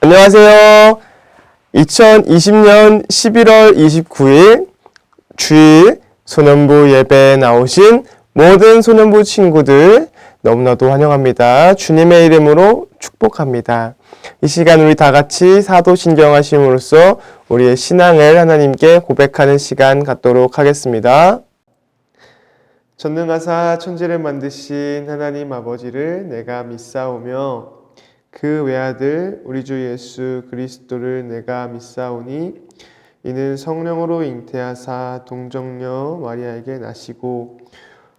안녕하세요. 2020년 11월 29일 주일 소년부 예배에 나오신 모든 소년부 친구들 너무나도 환영합니다. 주님의 이름으로 축복합니다. 이 시간 우리 다 같이 사도신경 하심으로써 우리의 신앙을 하나님께 고백하는 시간 갖도록 하겠습니다. 전능하사 천지를 만드신 하나님 아버지를 내가 믿사오며 그 외아들 우리 주 예수 그리스도를 내가 믿사오니 이는 성령으로 잉태하사 동정녀 마리아에게 나시고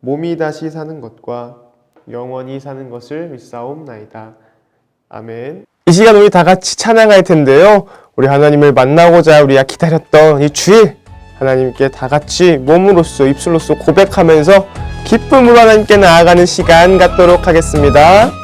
몸이 다시 사는 것과 영원히 사는 것을 믿사옵나이다. 아멘. 이 시간 우리 다 같이 찬양할 텐데요. 우리 하나님을 만나고자 우리가 기다렸던 이 주일 하나님께 다 같이 몸으로써 입술로써 고백하면서 기쁨으로 하나님께 나아가는 시간 갖도록 하겠습니다.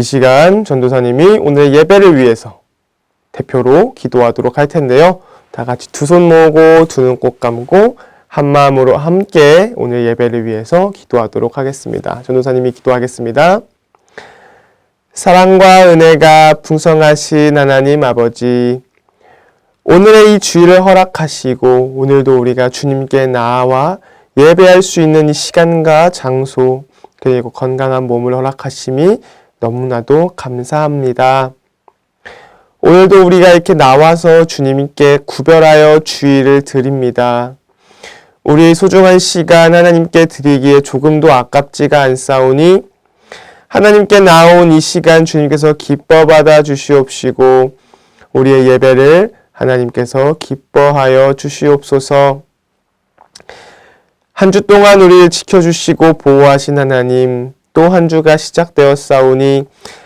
이 시간 전도사님이 오늘 예배를 위해서 대표로 기도하도록 할 텐데요. 다 같이 두 손 모으고 두 눈 꼭 감고 한 마음으로 함께 오늘 예배를 위해서 기도하도록 하겠습니다. 전도사님이 기도하겠습니다. 사랑과 은혜가 풍성하신 하나님 아버지, 오늘의 이 주일을 허락하시고 오늘도 우리가 주님께 나와 예배할 수 있는 이 시간과 장소, 그리고 건강한 몸을 허락하심이 너무나도 감사합니다. 오늘도 우리가 이렇게 나와서 주님께 구별하여 주의를 드립니다. 우리의 소중한 시간 하나님께 드리기에 조금도 아깝지가 않사오니 하나님께 나온 이 시간 주님께서 기뻐 받아 주시옵시고 우리의 예배를 하나님께서 기뻐하여 주시옵소서. 한 주 동안 우리를 지켜주시고 보호하신 하나님, 또 한 주가 시작되었사오니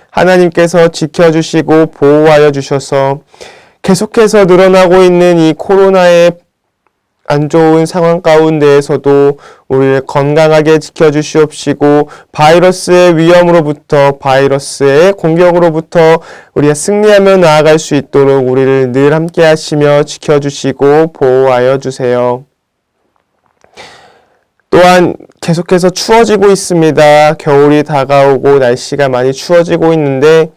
하나님께서 지켜주시고 보호하여 주셔서 계속해서 늘어나고 있는 이 코로나의 안 좋은 상황 가운데에서도 우리를 건강하게 지켜주시옵시고 바이러스의 위험으로부터 바이러스의 공격으로부터 우리가 승리하며 나아갈 수 있도록 우리를 늘 함께 하시며 지켜주시고 보호하여 주세요. 또한 계속해서 추워지고 있습니다. 겨울이 다가오고 날씨가 많이 추워지고 있는데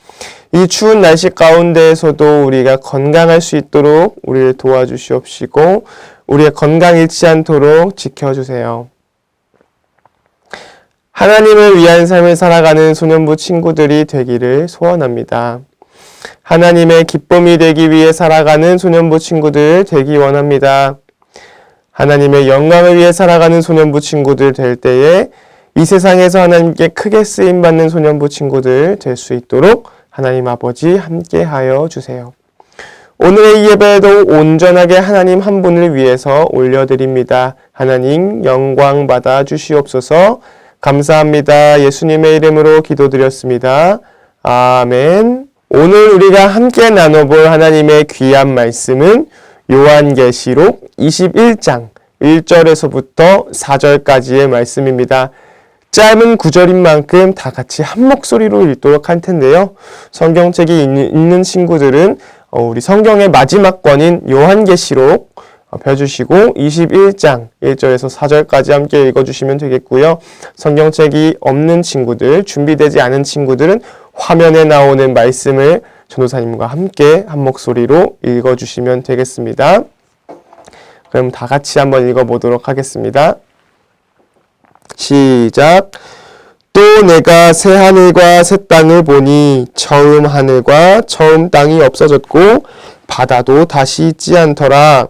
이 추운 날씨 가운데에서도 우리가 건강할 수 있도록 우리를 도와주시옵시고 우리의 건강 잃지 않도록 지켜주세요. 하나님을 위한 삶을 살아가는 소년부 친구들이 되기를 소원합니다. 하나님의 기쁨이 되기 위해 살아가는 소년부 친구들 되기 원합니다. 하나님의 영광을 위해 살아가는 소년부 친구들 될 때에 이 세상에서 하나님께 크게 쓰임 받는 소년부 친구들 될 수 있도록 하나님 아버지 함께 하여 주세요. 오늘의 이 예배도 온전하게 하나님 한 분을 위해서 올려드립니다. 하나님 영광 받아 주시옵소서 감사합니다. 예수님의 이름으로 기도드렸습니다. 아멘. 오늘 우리가 함께 나눠볼 하나님의 귀한 말씀은 요한계시록 21장 1절에서부터 4절까지의 말씀입니다. 짧은 구절인 만큼 다 같이 한 목소리로 읽도록 할 텐데요. 성경책이 있는, 친구들은 어, 우리 성경의 마지막 권인 요한계시록 어, 펴주시고 21장 1절에서 4절까지 함께 읽어주시면 되겠고요. 성경책이 없는 친구들, 준비되지 않은 친구들은 화면에 나오는 말씀을 전도사님과 함께 한 목소리로 읽어주시면 되겠습니다. 그럼 다 같이 한번 읽어보도록 하겠습니다. 시작. 또 내가 새 하늘과 새 땅을 보니 처음 하늘과 처음 땅이 없어졌고 바다도 다시 있지 않더라.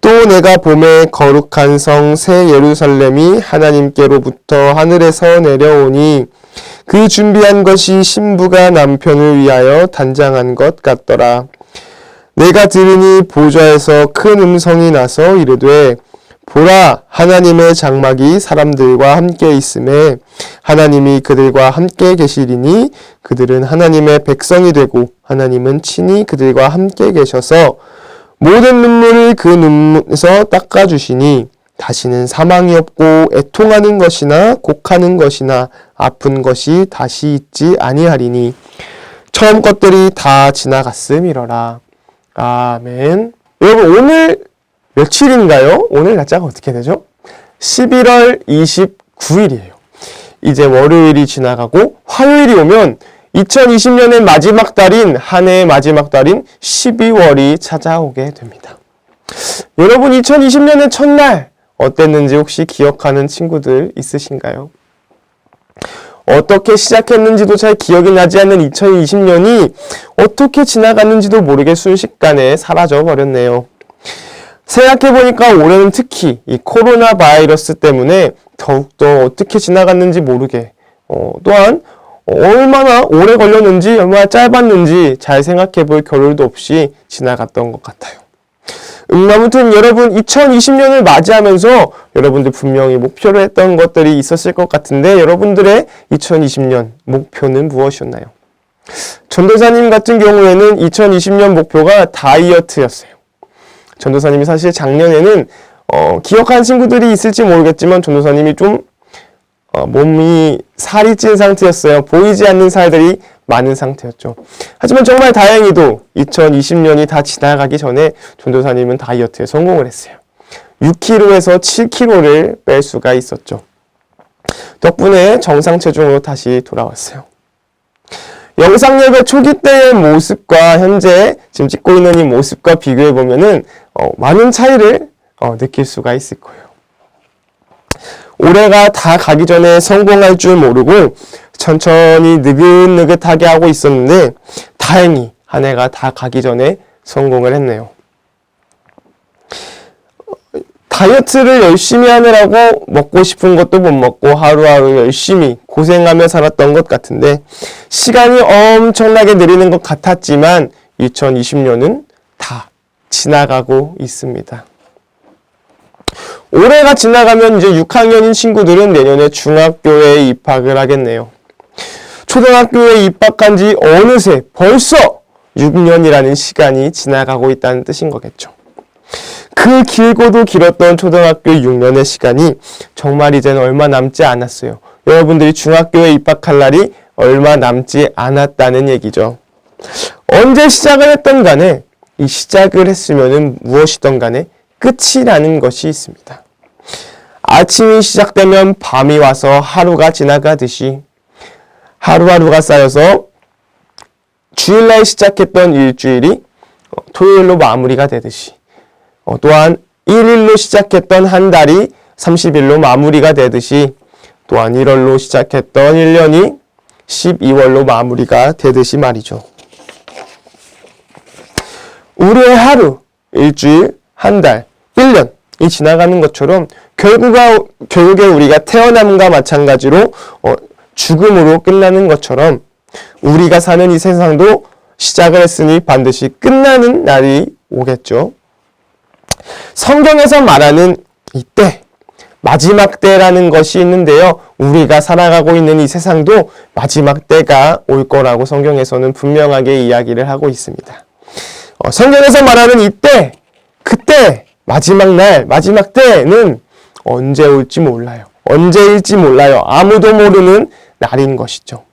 또 내가 봄에 거룩한 성 새 예루살렘이 하나님께로부터 하늘에서 내려오니 그 준비한 것이 신부가 남편을 위하여 단장한 것 같더라. 내가 들으니 보좌에서 큰 음성이 나서 이르되 보라 하나님의 장막이 사람들과 함께 있음에 하나님이 그들과 함께 계시리니 그들은 하나님의 백성이 되고 하나님은 친히 그들과 함께 계셔서 모든 눈물을 그 눈에서 닦아 주시니 다시는 사망이 없고 애통하는 것이나 곡하는 것이나 아픈 것이 다시 있지 아니하리니 처음 것들이 다 지나갔음이러라. 아멘. 여러분 오늘 며칠인가요? 오늘 날짜가 어떻게 되죠? 11월 29일이에요. 이제 월요일이 지나가고 화요일이 오면 2020년의 마지막 달인 한 해의 마지막 달인 12월이 찾아오게 됩니다. 여러분 2020년의 첫날 어땠는지 혹시 기억하는 친구들 있으신가요? 어떻게 시작했는지도 잘 기억이 나지 않는 2020년이 어떻게 지나갔는지도 모르게 순식간에 사라져 버렸네요. 생각해보니까 올해는 특히 이 코로나 바이러스 때문에 더욱더 어떻게 지나갔는지 모르게, 어, 또한 얼마나 오래 걸렸는지, 얼마나 짧았는지 잘 생각해 볼 겨를도 없이 지나갔던 것 같아요. 음, 아무튼 여러분 2020년을 맞이하면서 여러분들 분명히 목표로 했던 것들이 있었을 것 같은데 여러분들의 2020년 목표는 무엇이었나요? 전도사님 같은 경우에는 2020년 목표가 다이어트였어요. 전도사님이 사실 작년에는 어, 기억하는 친구들이 있을지 모르겠지만 전도사님이 좀 어, 몸이 살이 찐 상태였어요. 보이지 않는 살들이 많은 상태였죠. 하지만 정말 다행히도 2020년이 다 지나가기 전에 전도사님은 다이어트에 성공을 했어요. 6kg에서 7kg를 뺄 수가 있었죠. 덕분에 정상 체중으로 다시 돌아왔어요. 영상 예배 초기 때의 모습과 현재 지금 찍고 있는 이 모습과 비교해 보면은 어, 많은 차이를 어, 느낄 수가 있을 거예요. 올해가 다 가기 전에 성공할 줄 모르고 천천히 느긋느긋하게 하고 있었는데 다행히 한 해가 다 가기 전에 성공을 했네요. 다이어트를 열심히 하느라고 먹고 싶은 것도 못 먹고 하루하루 열심히 고생하며 살았던 것 같은데 시간이 엄청나게 느리는 것 같았지만 2020년은 다 지나가고 있습니다. 올해가 지나가면 이제 6학년인 친구들은 내년에 중학교에 입학을 하겠네요. 초등학교에 입학한 지 어느새 벌써 6년이라는 시간이 지나가고 있다는 뜻인 거겠죠. 그 길고도 길었던 초등학교 6년의 시간이 정말 이제는 얼마 남지 않았어요. 여러분들이 중학교에 입학할 날이 얼마 남지 않았다는 얘기죠. 언제 시작을 했던 간에 이 시작을 했으면은 무엇이든 간에 끝이라는 것이 있습니다. 아침이 시작되면 밤이 와서 하루가 지나가듯이 하루하루가 쌓여서 주일날 시작했던 일주일이 어, 토요일로 마무리가 되듯이 어, 또한 1일로 시작했던 한 달이 30일로 마무리가 되듯이 또한 1월로 시작했던 1년이 12월로 마무리가 되듯이 말이죠. 우리의 하루, 일주일, 한 달, 1년 이 지나가는 것처럼 결국가, 결국에 우리가 태어남과 마찬가지로 어, 죽음으로 끝나는 것처럼 우리가 사는 이 세상도 시작을 했으니 반드시 끝나는 날이 오겠죠. 성경에서 말하는 이때, 마지막 때라는 것이 있는데요. 우리가 살아가고 있는 이 세상도 마지막 때가 올 거라고 성경에서는 분명하게 이야기를 하고 있습니다. 어, 성경에서 말하는 이때, 그때, 마지막 날, 마지막 때는 언제 올지 몰라요. 언제일지 몰라요. 아무도 모르는 날인 것이죠.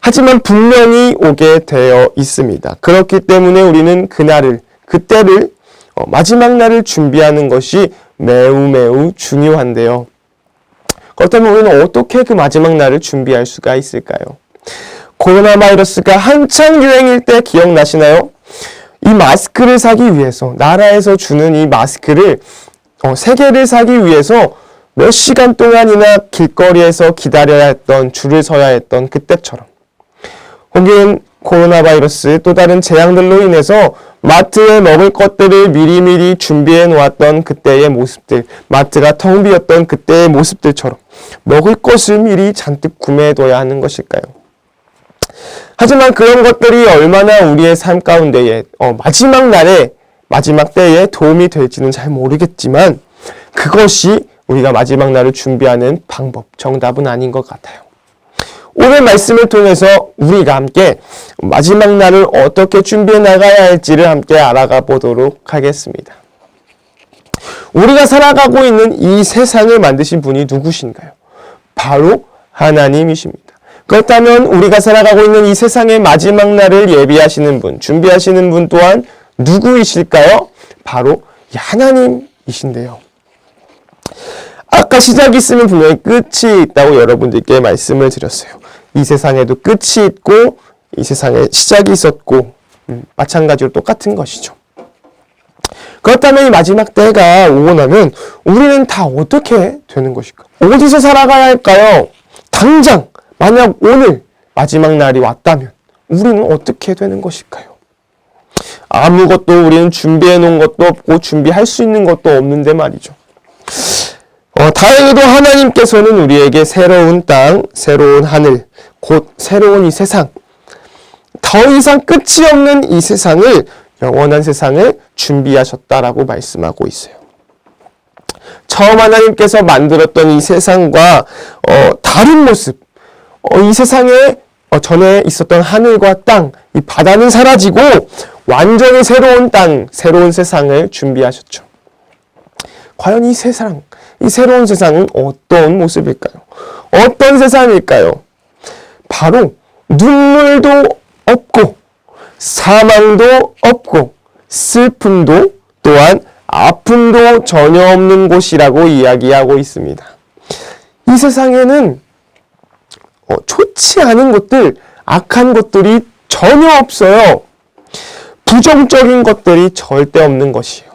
하지만 분명히 오게 되어 있습니다. 그렇기 때문에 우리는 그날을, 그때를, 어, 마지막 날을 준비하는 것이 매우 매우 중요한데요. 그렇다면 우리는 어떻게 그 마지막 날을 준비할 수가 있을까요? 코로나 바이러스가 한창 유행일 때 기억나시나요? 이 마스크를 사기 위해서 나라에서 주는 이 마스크를 어, 세 개를 사기 위해서 몇 시간 동안이나 길거리에서 기다려야 했던 줄을 서야 했던 그때처럼 혹은 코로나 바이러스 또 다른 재앙들로 인해서 마트에 먹을 것들을 미리미리 준비해 놓았던 그때의 모습들, 마트가 텅 비었던 그때의 모습들처럼 먹을 것을 미리 잔뜩 구매해 둬야 하는 것일까요? 하지만 그런 것들이 얼마나 우리의 삶 가운데에 어, 마지막 날에 마지막 때에 도움이 될지는 잘 모르겠지만 그것이 우리가 마지막 날을 준비하는 방법, 정답은 아닌 것 같아요. 오늘 말씀을 통해서 우리가 함께 마지막 날을 어떻게 준비해 나가야 할지를 함께 알아가 보도록 하겠습니다. 우리가 살아가고 있는 이 세상을 만드신 분이 누구신가요? 바로 하나님이십니다. 그렇다면 우리가 살아가고 있는 이 세상의 마지막 날을 예비하시는 분, 준비하시는 분 또한 누구이실까요? 바로 하나님이신데요. 아까 시작이 있으면 분명히 끝이 있다고 여러분들께 말씀을 드렸어요. 이 세상에도 끝이 있고 이 세상에 시작이 있었고 음, 마찬가지로 똑같은 것이죠. 그렇다면 이 마지막 때가 오고 나면 우리는 다 어떻게 되는 것일까? 어디서 살아가야 할까요? 당장 만약 오늘 마지막 날이 왔다면 우리는 어떻게 되는 것일까요? 아무것도 우리는 준비해 놓은 것도 없고 준비할 수 있는 것도 없는데 말이죠. 어, 다행히도 하나님께서는 우리에게 새로운 땅, 새로운 하늘, 곧 새로운 이 세상, 더 이상 끝이 없는 이 세상을 영원한 세상을 준비하셨다라고 말씀하고 있어요. 처음 하나님께서 만들었던 이 세상과 어, 다른 모습, 어, 이 세상에 어, 전에 있었던 하늘과 땅, 이 바다는 사라지고 완전히 새로운 땅, 새로운 세상을 준비하셨죠. 과연 이 세상, 이 새로운 세상은 어떤 모습일까요? 어떤 세상일까요? 바로 눈물도 없고 사망도 없고 슬픔도 또한 아픔도 전혀 없는 곳이라고 이야기하고 있습니다. 이 세상에는 어, 좋지 않은 것들, 악한 것들이 전혀 없어요. 부정적인 것들이 절대 없는 것이에요.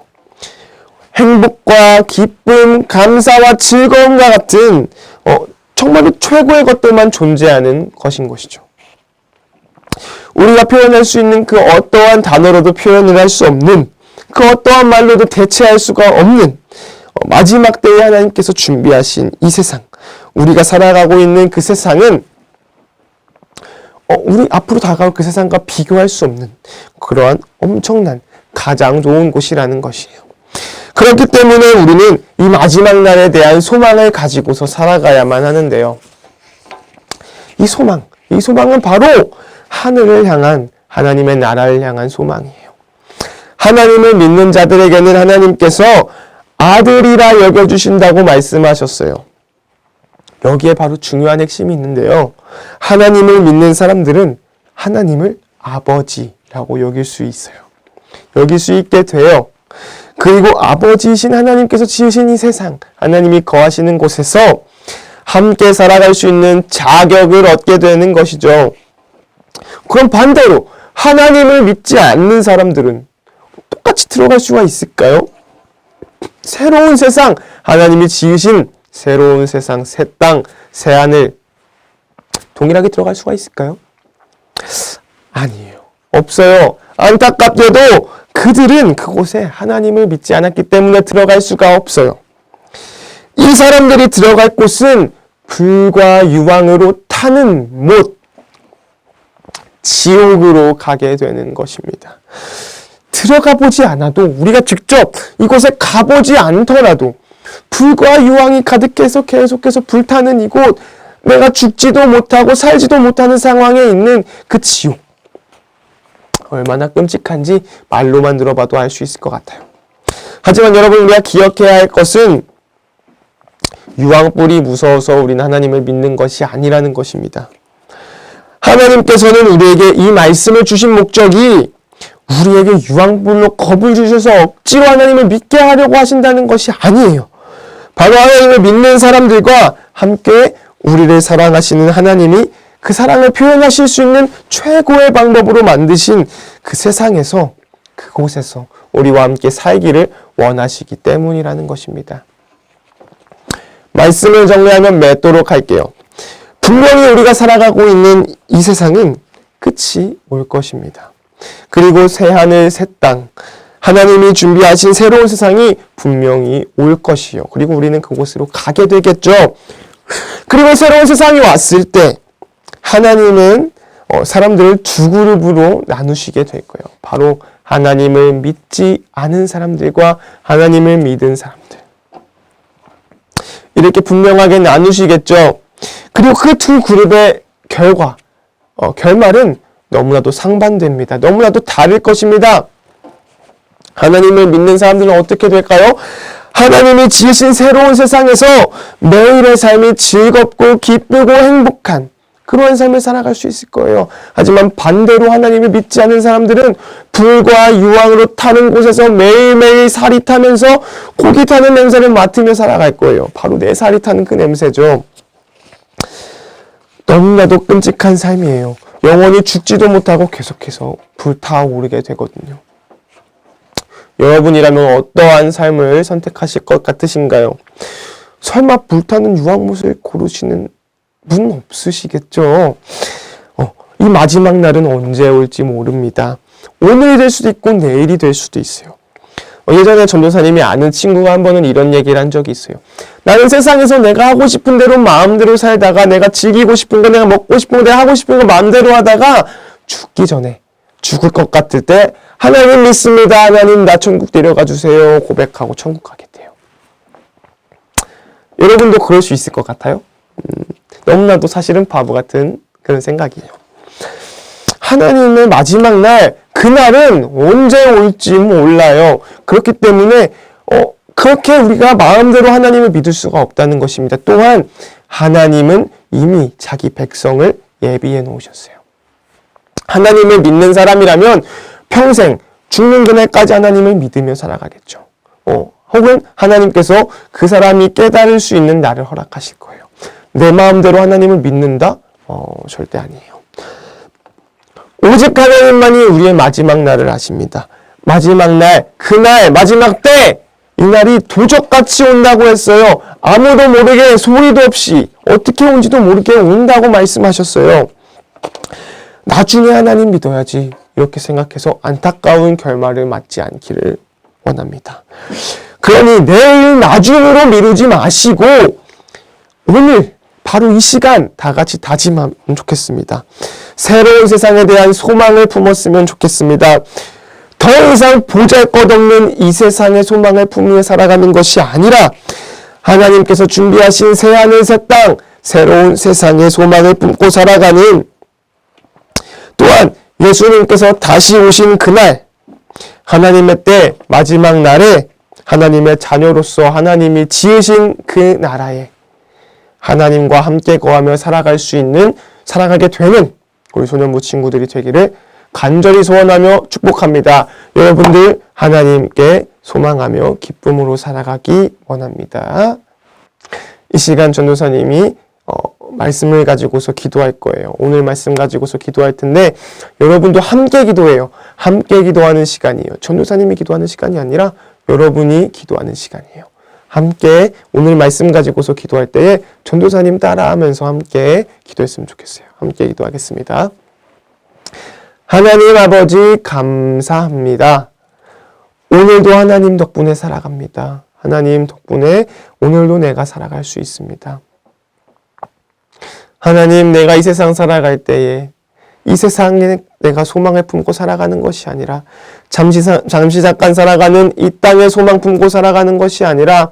행복과 기쁨, 감사와 즐거움과 같은 어, 정말로 최고의 것들만 존재하는 것인 것이죠. 우리가 표현할 수 있는 그 어떠한 단어로도 표현을 할 수 없는 그 어떠한 말로도 대체할 수가 없는 어, 마지막 때에 하나님께서 준비하신 이 세상 우리가 살아가고 있는 그 세상은 어, 우리 앞으로 다가올 그 세상과 비교할 수 없는 그러한 엄청난 가장 좋은 곳이라는 것이에요. 그렇기 때문에 우리는 이 마지막 날에 대한 소망을 가지고서 살아가야만 하는데요. 이 소망, 이 소망은 바로 하늘을 향한 하나님의 나라를 향한 소망이에요. 하나님을 믿는 자들에게는 하나님께서 아들이라 여겨주신다고 말씀하셨어요. 여기에 바로 중요한 핵심이 있는데요. 하나님을 믿는 사람들은 하나님을 아버지라고 여길 수 있어요. 여길 수 있게 돼요. 그리고 아버지이신 하나님께서 지으신 이 세상, 하나님이 거하시는 곳에서 함께 살아갈 수 있는 자격을 얻게 되는 것이죠. 그럼 반대로 하나님을 믿지 않는 사람들은 똑같이 들어갈 수가 있을까요? 새로운 세상, 하나님이 지으신 새로운 세상, 새 땅, 새 하늘 동일하게 들어갈 수가 있을까요? 아니에요. 없어요. 안타깝게도 그들은 그곳에 하나님을 믿지 않았기 때문에 들어갈 수가 없어요. 이 사람들이 들어갈 곳은 불과 유황으로 타는 못, 지옥으로 가게 되는 것입니다. 들어가 보지 않아도 우리가 직접 이곳에 가보지 않더라도 불과 유황이 가득해서 계속해서 불타는 이곳 내가 죽지도 못하고 살지도 못하는 상황에 있는 그 지옥 얼마나 끔찍한지 말로만 들어봐도 알 수 있을 것 같아요. 하지만 여러분 우리가 기억해야 할 것은 유황불이 무서워서 우리는 하나님을 믿는 것이 아니라는 것입니다. 하나님께서는 우리에게 이 말씀을 주신 목적이 우리에게 유황불로 겁을 주셔서 억지로 하나님을 믿게 하려고 하신다는 것이 아니에요. 바로 하나님을 믿는 사람들과 함께 우리를 사랑하시는 하나님이 그 사랑을 표현하실 수 있는 최고의 방법으로 만드신 그 세상에서 그곳에서 우리와 함께 살기를 원하시기 때문이라는 것입니다. 말씀을 정리하면 맺도록 할게요. 분명히 우리가 살아가고 있는 이 세상은 끝이 올 것입니다. 그리고 새 하늘, 새 땅, 하나님이 준비하신 새로운 세상이 분명히 올 것이요. 그리고 우리는 그곳으로 가게 되겠죠. 그리고 새로운 세상이 왔을 때 하나님은 어, 사람들을 두 그룹으로 나누시게 될 거예요. 바로 하나님을 믿지 않은 사람들과 하나님을 믿은 사람들. 이렇게 분명하게 나누시겠죠. 그리고 그 두 그룹의 결과, 어, 결말은 너무나도 상반됩니다. 너무나도 다를 것입니다. 하나님을 믿는 사람들은 어떻게 될까요? 하나님이 지으신 새로운 세상에서 매일의 삶이 즐겁고 기쁘고 행복한 그러한 삶을 살아갈 수 있을 거예요. 하지만 반대로 하나님을 믿지 않는 사람들은 불과 유황으로 타는 곳에서 매일매일 살이 타면서 고기 타는 냄새를 맡으며 살아갈 거예요. 바로 내 살이 타는 그 냄새죠. 너무나도 끔찍한 삶이에요. 영원히 죽지도 못하고 계속해서 불타오르게 되거든요. 여러분이라면 어떠한 삶을 선택하실 것 같으신가요? 설마 불타는 유황못을 고르시는 분 없으시겠죠? 어, 이 마지막 날은 언제 올지 모릅니다. 오늘이 될 수도 있고 내일이 될 수도 있어요. 어, 예전에 전도사님이 아는 친구가 한 번은 이런 얘기를 한 적이 있어요. 나는 세상에서 내가 하고 싶은 대로 마음대로 살다가 내가 즐기고 싶은 거 내가 먹고 싶은 거 내가 하고 싶은 거 마음대로 하다가 죽기 전에 죽을 것 같을 때 하나님 믿습니다. 하나님 나 천국 데려가 주세요. 고백하고 천국 가겠대요. 여러분도 그럴 수 있을 것 같아요? 음, 너무나도 사실은 바보 같은 그런 생각이에요. 하나님의 마지막 날, 그날은 언제 올지 몰라요. 그렇기 때문에, 어, 그렇게 우리가 마음대로 하나님을 믿을 수가 없다는 것입니다. 또한, 하나님은 이미 자기 백성을 예비해 놓으셨어요. 하나님을 믿는 사람이라면 평생 죽는 그날까지 하나님을 믿으며 살아가겠죠. 어, 혹은 하나님께서 그 사람이 깨달을 수 있는 날을 허락하실 거예요. 내 마음대로 하나님을 믿는다? 어, 절대 아니에요. 오직 하나님만이 우리의 마지막 날을 아십니다. 마지막 날, 그날, 마지막 때, 이날이 도적같이 온다고 했어요. 아무도 모르게 소리도 없이 어떻게 온지도 모르게 온다고 말씀하셨어요. 나중에 하나님 믿어야지 이렇게 생각해서 안타까운 결말을 맞지 않기를 원합니다. 그러니 내일 나중으로 미루지 마시고 오늘 바로 이 시간 다 같이 다짐하면 좋겠습니다. 새로운 세상에 대한 소망을 품었으면 좋겠습니다. 더 이상 보잘 것 없는 이 세상의 소망을 품으며 살아가는 것이 아니라 하나님께서 준비하신 새하늘 새 땅 새로운 세상의 소망을 품고 살아가는 예수님께서 다시 오신 그날 하나님의 때 마지막 날에 하나님의 자녀로서 하나님이 지으신 그 나라에 하나님과 함께 거하며 살아갈 수 있는 살아가게 되는 우리 소년부 친구들이 되기를 간절히 소원하며 축복합니다. 여러분들 하나님께 소망하며 기쁨으로 살아가기 원합니다. 이 시간 전도사님이 어, 말씀을 가지고서 기도할 거예요. 오늘 말씀 가지고서 기도할 텐데 여러분도 함께 기도해요. 함께 기도하는 시간이에요. 전도사님이 기도하는 시간이 아니라 여러분이 기도하는 시간이에요. 함께 오늘 말씀 가지고서 기도할 때에 전도사님 따라하면서 함께 기도했으면 좋겠어요. 함께 기도하겠습니다. 하나님 아버지 감사합니다. 오늘도 하나님 덕분에 살아갑니다. 하나님 덕분에 오늘도 내가 살아갈 수 있습니다. 하나님, 내가 이 세상 살아갈 때에 이 세상에 내가 소망을 품고 살아가는 것이 아니라 잠시, 사- 잠시 잠깐 살아가는 이 땅의 소망 품고 살아가는 것이 아니라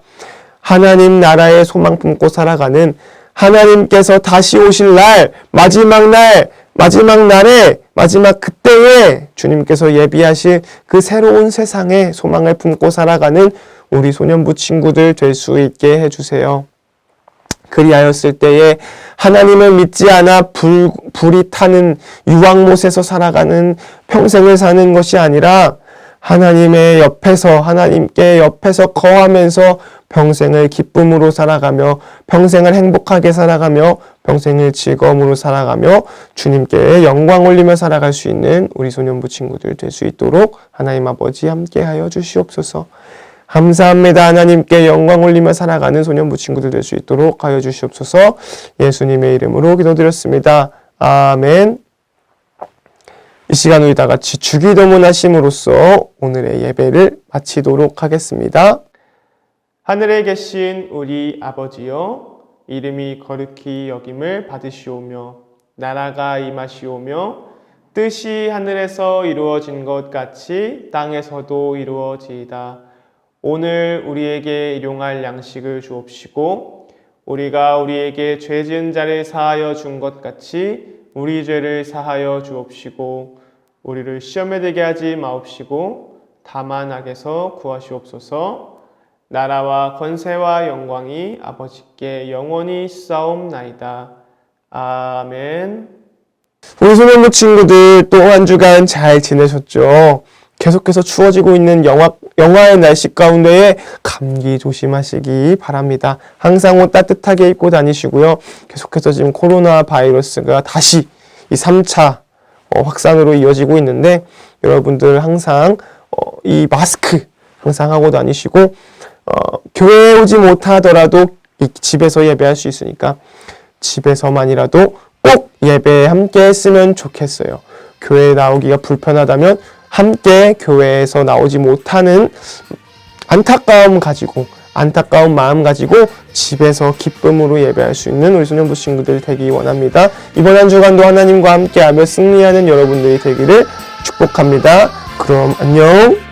하나님 나라의 소망 품고 살아가는 하나님께서 다시 오실 날, 마지막 날, 마지막 날에, 마지막 그때에 주님께서 예비하실 그 새로운 세상에 소망을 품고 살아가는 우리 소년부 친구들 될 수 있게 해주세요. 그리하였을 때에 하나님을 믿지 않아 불, 불이 타는 유황못에서 살아가는 평생을 사는 것이 아니라 하나님의 옆에서 하나님께 옆에서 거하면서 평생을 기쁨으로 살아가며 평생을 행복하게 살아가며 평생을 즐거움으로 살아가며 주님께 영광 올리며 살아갈 수 있는 우리 소년부 친구들 될 수 있도록 하나님 아버지 함께하여 주시옵소서. 감사합니다. 하나님께 영광 올리며 살아가는 소년부 친구들 될 수 있도록 하여 주시옵소서. 예수님의 이름으로 기도드렸습니다. 아멘. 이 시간 우리 다 같이 주기도문 하심으로써 오늘의 예배를 마치도록 하겠습니다. 하늘에 계신 우리 아버지여 이름이 거룩히 여김을 받으시오며 나라가 임하시오며 뜻이 하늘에서 이루어진 것 같이 땅에서도 이루어지이다. 오늘 우리에게 일용할 양식을 주옵시고 우리가 우리에게 죄 지은 자를 사하여 준 것 같이 우리 죄를 사하여 주옵시고 우리를 시험에 들게 하지 마옵시고 다만 악에서 구하시옵소서. 나라와 권세와 영광이 아버지께 영원히 싸움나이다. 아멘. 우리 소년부 친구들 또 한 주간 잘 지내셨죠? 계속해서 추워지고 있는 영하, 영하의 날씨 가운데에 감기 조심하시기 바랍니다. 항상 옷 따뜻하게 입고 다니시고요. 계속해서 지금 코로나 바이러스가 다시 이 3차 어, 확산으로 이어지고 있는데 여러분들 항상 어, 이 마스크 항상 하고 다니시고 어, 교회에 오지 못하더라도 이 집에서 예배할 수 있으니까 집에서만이라도 꼭 예배에 함께 했으면 좋겠어요. 교회에 나오기가 불편하다면 함께 교회에서 나오지 못하는 안타까움 가지고 안타까운 마음 가지고 집에서 기쁨으로 예배할 수 있는 우리 소년부 친구들 되기 원합니다. 이번 한 주간도 하나님과 함께하며 승리하는 여러분들이 되기를 축복합니다. 그럼 안녕.